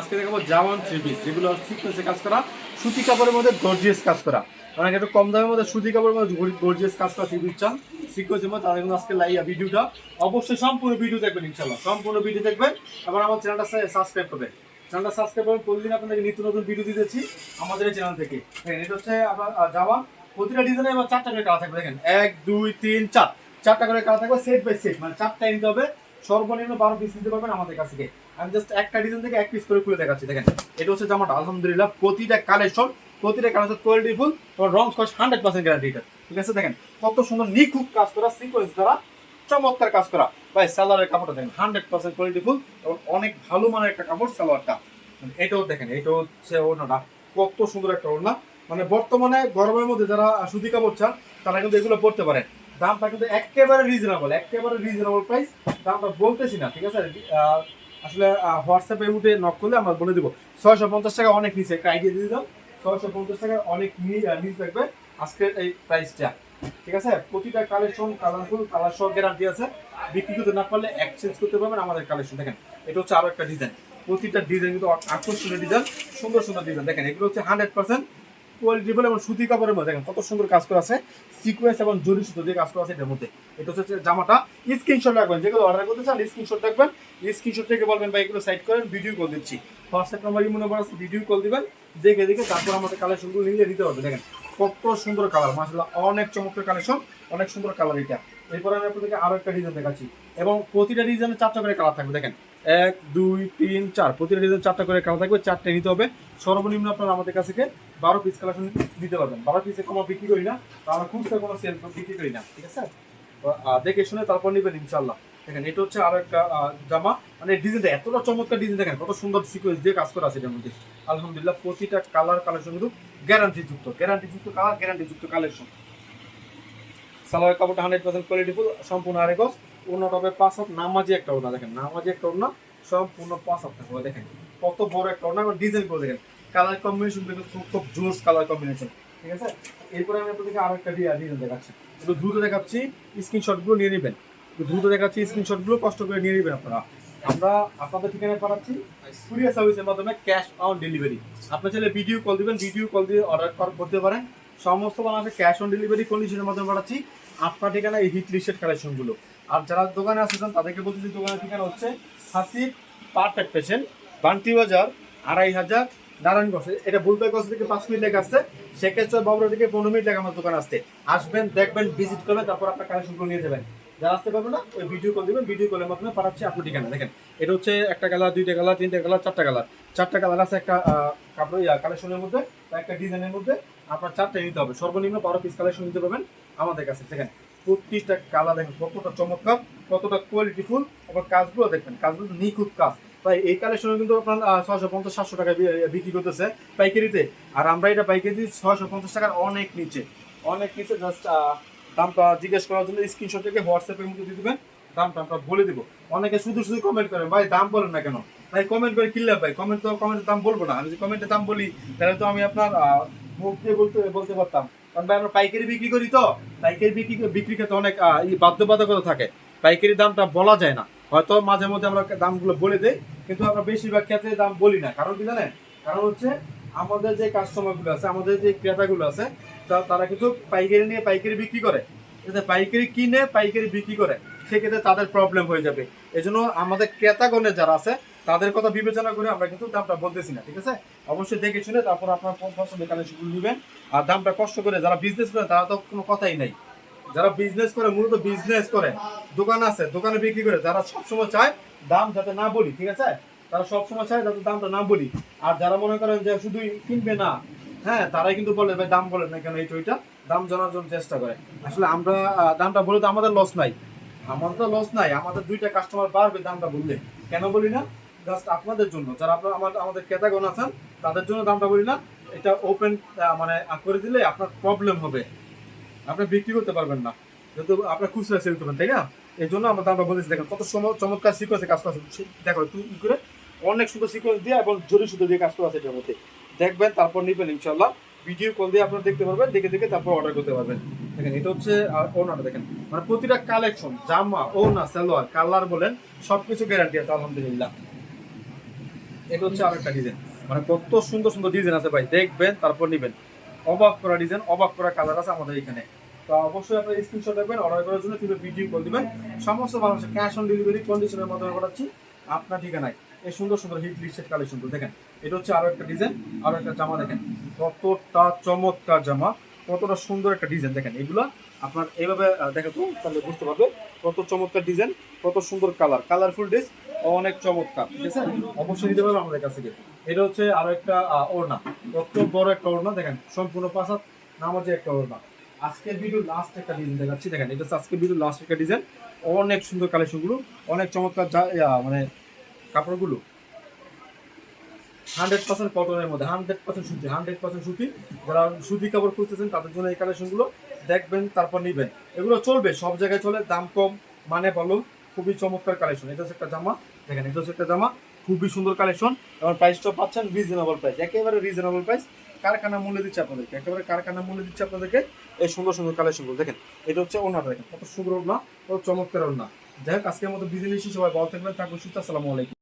আজকে দেখাবো Jawan three piece, যেগুলো সিকোয়েন্সে কাজ করা, সুতি কাপড়ের মধ্যে গর্জিয়াস কাজ করা। অনেক একটু কম দামের মধ্যে সুতি কাপড়ের মধ্যে গর্জিয়াস কাজ করা থ্রি পিস চান সিকোয়েন্সের মধ্যে তাদের আজকে লাইয়া ভিডিওটা। অবশ্যই সম্পূর্ণ ভিডিও দেখবেন ইনশাল্লাহ সম্পূর্ণ ভিডিও দেখবেন। এবং আমার চ্যানেলটা সাবস্ক্রাইব করবেন চ্যানেলটা সাবস্ক্রাইব করবেন, প্রতিদিন আপনাদেরকে নিত্য নতুন ভিডিও দিতেছি আমাদের এই চ্যানেল থেকে। দেখেন, এটা হচ্ছে আপনার জামা। প্রতিটা ডিজাইনে এবার চারটা করে কালার থাকবে। দেখেন, এক, দুই, তিন, চার। চারটা করে কালার থাকবে সেট বাই সেট মানে চারটা নিতে হবে। সর্বনিম্ন বারো পিস নিতে পারবেন আমাদের কাছ থেকে। আমি জাস্ট একটা ডিজাইন থেকে এক পিস করে খুলে দেখাচ্ছি, দেখেন। এটা হচ্ছে জামাটা, আলহামদুলিল্লাহ, প্রতিটা কালেকশন প্রতিটা কালেকশন কোয়ালিটি ফুল এবং রং কস হান্ড্রেড পার্সেন্ট গ্যারান্টি এটা। ঠিক আছে, দেখেন, কত সুন্দর নিখুঁত কাজ করা সিকোয়েন্স দ্বারা চমৎকার কাজ করা। ভাই, সালোয়ারের কাপড়টা দেখেন হান্ড্রেড পার্সেন্ট কোয়ালিটি ফুল এবং অনেক ভালো মানের একটা কাপড় সালোয়ারটা। এটাও দেখেন, এটা হচ্ছে ওড়নাটা, কত সুন্দর একটা ওড়না। মানে বর্তমানে গরমের মধ্যে যারা সুতি কাপড় চান, তারা কিন্তু এগুলো পড়তে পারে। দামটা কিন্তু একেবারে রিজনেবল একেবারে রিজনেবল প্রাইস দামটা বলতেছি না, ঠিক আছে? আসলে হোয়াটসঅ্যাপে উঠে নক করলে আমরা বলে দিব। ছয়শো পঞ্চাশ টাকা অনেক নিচে একটা আইডিয়া দিয়ে দাও ছয়শো পঞ্চাশ টাকা অনেক নিচ থাকবে আজকের এই প্রাইসটা ঠিক আছে? প্রতিটা কালেকশন কালারফুল কালার সহ গ্যারান্টি আছে। বিক্রি করতে না পারলে এক্সচেঞ্জ করতে পারবেন আমাদের কালেকশন দেখেন, এটা হচ্ছে আরও একটা ডিজাইন প্রতিটা ডিজাইন কিন্তু আকর্ষণীয় ডিজাইন সুন্দর সুন্দর ডিজাইন দেখেন, এগুলো হচ্ছে হান্ড্রেড পার্সেন্ট কোয়ালিটিফুল এবং সুতি কাপড়ের মধ্যে দেখেন কত সুন্দর কাজ করা আছে। সিকোয়েন্স এবং জরি সুতো দিয়ে কাজ করা আছে এটার মধ্যে। এটা হচ্ছে জামাটা। স্ক্রিনশট রাখবেন। যেগুলো অর্ডার করতে চান স্ক্রিনশট রাখবেন। স্ক্রিনশট থেকে বলবেন, ভাই, এগুলো সাইড করেন ভিডিও কল দিচ্ছি। হোয়াটসঅ্যাপ নাম্বার ইমো নাম্বার আছে ভিডিও কল দিবেন। দেখে দেখে তারপর আমাদের কালেকশনগুলো নিলে দিতে পারবে দেখেন, কত সুন্দর কালার মাসাল্লাহ অনেক চমৎকার কালেকশন অনেক সুন্দর কালার এটা। এরপরে আমি আপনাদেরকে আরও একটা ডিজাইন দেখাচ্ছি। এবং প্রতিটা ডিজাইনে চারটা করে কালার থাকবে। দেখেন এক, দুই, তিন, চার। প্রতিটা ডিজাইন চারটা করে কালার থাকবে? চারটে নিতে হবে। সর্বনিম্ন আপনারা আমাদের কাছ থেকে বারো পিস কালেকশন দিতে পারবেন। বারো পিসে কমা বিক্রি করি না আমরা খুচরা কোনো সেল বিক্রি করি না, ঠিক আছে? দেখে শুনে তারপর নেবেন ইনশাল্লাহ দেখেন, এটা হচ্ছে আরও একটা জামা। মানে ডিজাইনটা এতটা চমৎকার ডিজাইন দেখেন, কত সুন্দর সিকোয়েন্স দিয়ে কাজ করা আছে এটার মধ্যে। আলহামদুলিল্লাহ, প্রতিটা কালার কালেকশন কিন্তু গ্যারান্টি যুক্ত গ্যারান্টি যুক্ত কালার গ্যারান্টি যুক্ত কালেকশন সালোয়ার কাপড়টা হান্ড্রেড পার্সেন্ট কোয়ালিটিফুল সম্পূর্ণ আরেকস ওনাটা হবে পাঁচ হাত, নামাজি একটা ওনা দেখেন, নামাজি একটা ওনা সম্পূর্ণ পাঁচ হাত থাকবে দেখেন। কত বড় একটা ওনা ডিজাইন করে দেখেন। কালার কম্বিনেশন কিন্তু খুব খুব জোস কালার কম্বিনেশন ঠিক আছে? এরপরে আমি আপনাদেরকে আরও একটা ডিজাইন দেখাচ্ছি। একটু দ্রুত দেখাচ্ছি স্ক্রিনশটগুলো নিয়ে নেবেন। দ্রুত দেখাচ্ছি স্ক্রিনশটগুলো কষ্ট করে নিয়ে নেবেন আপনারা। আমরা আপনাদের ঠিকানায় পাঠাচ্ছি কুরিয়ার সার্ভিসের মাধ্যমে ক্যাশ অন ডেলিভারি আপনি চাইলে ভিডিও কল দিবেন ভিডিও কল দিয়ে অর্ডার করতে পারেন। সমস্ত বাংলাদেশে ক্যাশ অন ডেলিভারি কন্ডিশনের মাধ্যমে পাঠাচ্ছি? আপনার ঠিকানা এই হিট লিস্টেড কালেকশনগুলো আর যারা দোকানে আসতেছেন, তাদেরকে বলতেছি দোকানের ঠিকানা হচ্ছে হাসিব পারফেক্ট পেশেন্ট বান্তি বাজার, আড়াই হাজার নারায়ণগঞ্জ এটা বুলবাইগঞ্জ থেকে পাঁচ মিনিট লেগে আসছে সেক্ষেত্রে বাবুরা থেকে পনেরো মিনিট লেগে আমার দোকান আসতে। আসবেন, দেখবেন ভিজিট করবেন, তারপর আপনার কালেকশনগুলো নিয়ে যাবেন। যারা আসতে পারবেন না, ওই ভিডিও কল দিবেন ভিডিও কলের মাধ্যমে পাঠাচ্ছি আপনার ঠিকানা। দেখেন, এটা হচ্ছে একটা কালার দুইটা কালার তিনটা কালার চারটা কালার চারটা কালার আছে একটা কাপড় কালেকশনের মধ্যে, একটা ডিজাইনের মধ্যে। আপনার চারটে নিতে হবে। সর্বনিম্ন বারো পিস কালেকশন নিতে পারবেন আমাদের কাছে। দেখেন প্রত্যেকটা কালার দেখেন কতটা চমৎকার, কতটা কোয়ালিটিফুল এবং কাজগুলো দেখবেন, কাজগুলো নিখুঁত কাজ। তাই এই কালেকশনে কিন্তু আপনার ছয়শো পঞ্চাশ, সাতশো টাকা বিক্রি করতেছে পাইকারিতে। আর আমরা এটা পাইকারি ছয়শো পঞ্চাশ টাকার অনেক নিচে। অনেক নিচে জাস্ট দামটা জিজ্ঞেস করার জন্য স্ক্রিনশট থেকে হোয়াটসঅ্যাপের মধ্যে দিয়ে দেবেন, দামটা আমরা বলে দেবো। অনেকে শুধু শুধু কমেন্ট করেন, ভাই, দাম বলেন না কেন? ভাই কমেন্ট করে কিনলে ভাই কমেন্ট তো কমেন্টের দাম বলব না। আমি যদি কমেন্টের দাম বলি, তাহলে তো আমি আপনার মুখ দিয়ে বলতে বলতে পারতাম। কারণ ভাই, আমরা পাইকারি বিক্রি করি তো। পাইকারি বিক্রি বিক্রি করতে অনেক বাধ্যবাধকতা থাকে। পাইকারি দামটা বলা যায় না। হয়তো মাঝে মধ্যে আমরা দামগুলো বলে দেই, কিন্তু আমরা বেশিরভাগ ক্ষেত্রে দাম বলি না। কারণ কি জানেন? কারণ হচ্ছে আমাদের যে কাস্টমারগুলো আছে, আমাদের যে ক্রেতাগুলো আছে তারা কিন্তু পাইকারি নিয়ে পাইকারি বিক্রি করে। পাইকারি কিনে পাইকারি বিক্রি করে। সেক্ষেত্রে তাদের প্রবলেম হয়ে যাবে। এজন্য আমাদের ক্রেতাগণে যারা আছে তাদের কথা বিবেচনা করে আমরা কিন্তু দামটা বলতেছি না, ঠিক আছে? অবশ্যই দেখে শুনে তারপর আপনার পছন্দের কালেকশনগুলো নেবেন। আর দামটা কষ্ট করে যারা বিজনেস করে, তারা তো কোনো কথাই নাই। যারা বিজনেস করে, মূলত বিজনেস করে, দোকান আছে, দোকানে বিক্রি করে, যারা সবসময় চায় দাম যাতে না বলি, ঠিক আছে? তারা সবসময় চায় যাতে দামটা না বলি। আর যারা মনে করেন যে শুধু কিনবে না হ্যাঁ তারাই কিন্তু বলে, ভাই, দাম বলেন না কেন এইটা ওইটা দাম জানার জন্য চেষ্টা করে। আসলে আমরা দামটা বলে তো আমাদের লস নাই। আমাদের তো লস নাই। আমাদের দুইটা কাস্টমার বাড়বে দামটা বললে। কেন বলি না? জাস্ট আপনাদের জন্য, যারা আপনার আমাদের আমাদের ক্রেতাগণ আছেন, তাদের জন্য দামটা বলি না, এটা ওপেন মানে করে দিলে আপনার প্রবলেম হবে। আপনি বিক্রি করতে পারবেন না, যেহেতু আপনার খুচরা সেল করবেন, তাই না? এই জন্য আমরা দামটা বলেছি দেখেন কত চমৎকার সিকোয়েন্সে কাজ করা। দেখো তুই করে, অনেক সুন্দর সিকোয়েন্স দিয়ে এবং জরি সুতো দিয়ে কাজ করা আছে এটার মধ্যে। দেখবেন, তারপর নিবেন ইনশাল্লাহ ভিডিও কল দিয়ে আপনারা দেখতে পারবেন, দেখে দেখে তারপর অর্ডার করতে পারবেন। দেখেন, এটা হচ্ছে ওনাটা দেখেন। মানে প্রতিটা কালেকশন জামা ওনা সালোয়ার কালার বলেন, সবকিছু গ্যারান্টি আছে, আলহামদুলিল্লাহ। এটা হচ্ছে আরেকটা ডিজাইন মানে কত সুন্দর সুন্দর ডিজাইন আছে ভাই দেখবেন তারপর নেবেন। অবাক করা ডিজাইন অবাক করা কালার আছে আমাদের এখানে। তো অবশ্যই আপনার স্ক্রিনশট রাখবেন অর্ডার করার জন্য কিংবা ভিডিও কল দিবেন। সমস্ত বাংলাদেশে ক্যাশ অন ডেলিভারি কন্ডিশনের মাধ্যমে পাঠাচ্ছি আপনার ঠিকানায়। এই সুন্দর সুন্দর হিট লিস্টেড কালেকশনগুলো দেখেন। এটা হচ্ছে আরও একটা ডিজাইন আরও একটা জামা দেখেন। কতটা চমৎকার জামা কতটা সুন্দর একটা ডিজাইন দেখেন। এগুলো আপনার এইভাবে আহ, দেখাতো তাহলে বুঝতে পারবে কত চমৎকার ডিজাইন কত সুন্দর কালার কালারফুল ড্রেস অনেক চমৎকার, ঠিক আছে? অবশ্যই নিতে পারবে আমাদের কাছে এটা হচ্ছে আরও একটা ওড়না। কত বড় একটা ওড়না, দেখেন, সম্পূর্ণ পাঁচাত নামাজে একটা ওড়না। আজকের ভিডিও লাস্ট একটা ডিজাইন দেখাচ্ছি, দেখেন, এটা হচ্ছে আজকের ভিডিও লাস্ট একটা ডিজাইন অনেক সুন্দর কালেকশনগুলো অনেক চমৎকার যা মানে কাপড়গুলো। হান্ড্রেড পার্সেন্ট কটনের মধ্যে হান্ড্রেড পার্সেন্ট সুতি হান্ড্রেড পার্সেন্ট সুতি। যারা সুতি কাপড় খুঁজতেছেন, তাদের জন্য এই কালেকশনগুলো দেখবেন, তারপর নিবেন। এগুলো চলবে, সব জায়গায় চলে, দাম কম মানে ভালো খুবই চমৎকার কালেকশন এটা হচ্ছে একটা জামা দেখেন এটা হচ্ছে একটা জামা, খুবই সুন্দর কালেকশন এবং প্রাইসটা পাচ্ছেন রিজনেবল প্রাইস একেবারে রিজনেবল প্রাইস কারখানা মূল্য দিচ্ছে আপনাদেরকে, একেবারে কারখানা মূল্যে দিচ্ছে আপনাদেরকে এই সুন্দর সুন্দর কালেকশনগুলো দেখেন, এটা হচ্ছে ওনার দেখেন, কত সুন্দর ওনা কত চমৎকার ওনা যাই হোক, আজকের মতো বিজনেসই সবাই ভালো থাকবেন, থাকুন, সুস্থ, আসসালামু আলাইকুম।